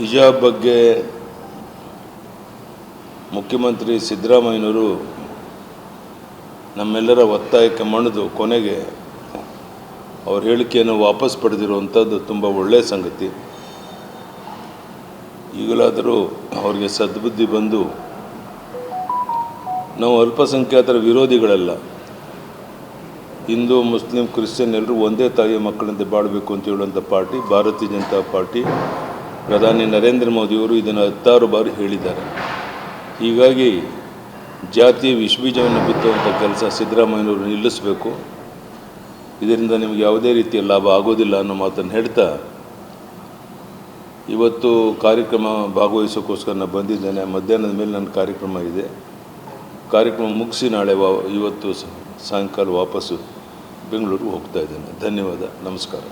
ಹಿಜಾಬ್ ಬಗ್ಗೆ ಮುಖ್ಯಮಂತ್ರಿ ಸಿದ್ದರಾಮಯ್ಯನವರು ನಮ್ಮೆಲ್ಲರ ಒತ್ತಾಯಕ್ಕೆ ಮಣಿದು ಕೊನೆಗೆ ಅವ್ರ ಹೇಳಿಕೆಯನ್ನು ವಾಪಸ್ ಪಡೆದಿರುವಂಥದ್ದು ತುಂಬ ಒಳ್ಳೆಯ ಸಂಗತಿ. ಈಗಲಾದರೂ ಅವ್ರಿಗೆ ಸದ್ಬುದ್ಧಿ ಬಂದು ನಾವು ಅಲ್ಪಸಂಖ್ಯಾತರ ವಿರೋಧಿಗಳಲ್ಲ. ಹಿಂದೂ, ಮುಸ್ಲಿಂ, ಕ್ರಿಶ್ಚಿಯನ್ ಎಲ್ಲರೂ ಒಂದೇ ತಾಯಿಯ ಮಕ್ಕಳಂತೆ ಬಾಳಬೇಕು ಅಂತ ಹೇಳುವಂಥ ಪಾರ್ಟಿ, ಭಾರತೀಯ ಜನತಾ ಪಾರ್ಟಿ ಪ್ರಧಾನಿ ನರೇಂದ್ರ ಮೋದಿಯವರು ಇದನ್ನು ಹತ್ತಾರು ಬಾರಿ ಹೇಳಿದ್ದಾರೆ. ಹೀಗಾಗಿ ಜಾತಿಯ ವಿಷಬೀಜವನ್ನು ಬಿತ್ತುವಂಥ ಕೆಲಸ ಸಿದ್ದರಾಮಯ್ಯನವರು ನಿಲ್ಲಿಸಬೇಕು. ಇದರಿಂದ ನಿಮಗೆ ಯಾವುದೇ ರೀತಿಯ ಲಾಭ ಆಗೋದಿಲ್ಲ ಅನ್ನೋ ಮಾತನ್ನು ಹೇಳ್ತಾ ಇವತ್ತು ಕಾರ್ಯಕ್ರಮ ಭಾಗವಹಿಸೋಕ್ಕೋಸ್ಕರ ನಾನು ಬಂದಿದ್ದೇನೆ. ಮಧ್ಯಾಹ್ನದ ಮೇಲೆ ನನ್ನ ಕಾರ್ಯಕ್ರಮ ಇದೆ. ಕಾರ್ಯಕ್ರಮ ಮುಗಿಸಿ ನಾಳೆ ವಾ, ಇವತ್ತು ಸಾಯಂಕಾಲ ವಾಪಸ್ಸು ಬೆಂಗಳೂರಿಗೆ ಹೋಗ್ತಾ ಇದ್ದೇನೆ. ಧನ್ಯವಾದ. ನಮಸ್ಕಾರ.